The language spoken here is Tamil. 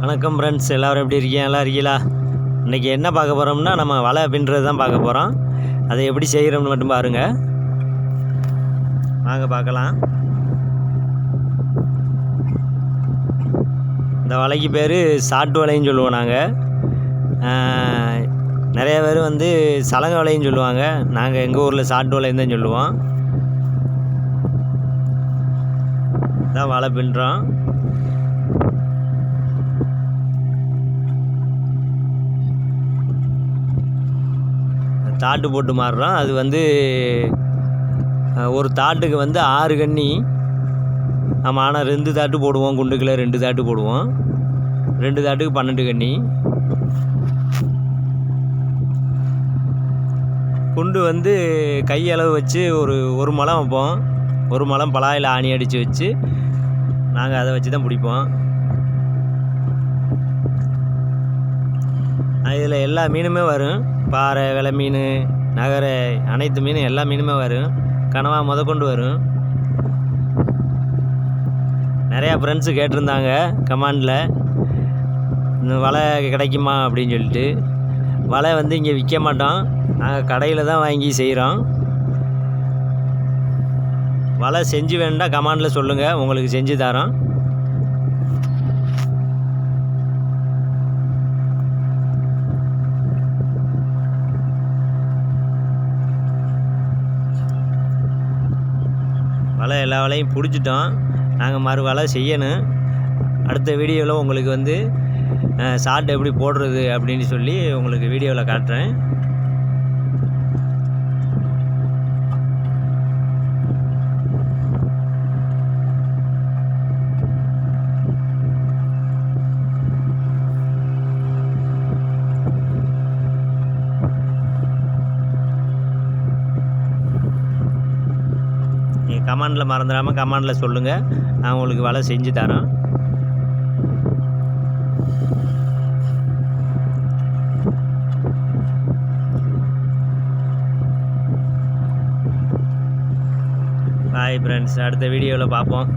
வணக்கம் ஃப்ரெண்ட்ஸ் எல்லோரும் எப்படி இருக்கீங்க? எல்லாம் இருக்கீங்களா? இன்றைக்கி என்ன பார்க்க போகிறோம்னா நம்ம வலை பின்னுறது தான் பார்க்க போகிறோம் அதை எப்படி செய்கிறோம்னு மட்டும் பாருங்கள் வாங்க பார்க்கலாம். இந்த வலைக்கு பேர் சாட்டு வலைன்னு சொல்லுவோம் நாங்கள் நிறைய பேர் வந்து சலங்க வலைன்னு சொல்லுவாங்க. நாங்கள் எங்கள் ஊரில் சாட்டு வலைன்னு தான் சொல்லுவோம். இதான் வலை பின்னுறோம் தாட்டு போட்டு மாறுறோம் அது வந்து ஒரு தாட்டுக்கு வந்து ஆறு கண்ணி. ஆமாம் ஆனால் ரெண்டு தாட்டு போடுவோம் குண்டுக்கில் ரெண்டு தாட்டு போடுவோம். ரெண்டு தாட்டுக்கு பன்னெண்டு கண்ணி. குண்டு வந்து கையளவு வச்சு ஒரு ஒரு மலம் வைப்போம். ஒரு மலம் பலாயில் ஆணி அடித்து வச்சு நாங்கள் அதை வச்சு தான் பிடிப்போம். இதில் எல்லா மீனுமே வரும். பாறை வெலை மீன் நகரை அனைத்து மீனும் எல்லா மீனுமே வரும். கனவா முதற்கொண்டு வரும். நிறையா ஃப்ரெண்ட்ஸு கேட்டிருந்தாங்க கமாண்டில் இந்த வலை கிடைக்குமா? அப்படின்னு சொல்லிட்டு. வலை வந்து இங்கே விற்க மாட்டோம். நாங்கள் கடையில் தான் வாங்கி செய்கிறோம் வலை செஞ்சு வேண்டாம் கமாண்டில் சொல்லுங்கள் உங்களுக்கு செஞ்சு தரோம். வலை எல்லா வலையும் பிடிச்சிட்டோம். நாங்கள் மறு வலை செய்யணும். அடுத்த வீடியோவில் உங்களுக்கு வந்து ஷார்ட் எப்படி போடுறது அப்படின்னு சொல்லி உங்களுக்கு வீடியோவில் காட்டுறேன். கமாண்டில் மறந்துடாமல் கமாண்டில் சொல்லுங்கள் நான் உங்களுக்கு வலை செஞ்சு தரோம் பாய் ஃப்ரெண்ட்ஸ் அடுத்த வீடியோவில் பார்ப்போம்.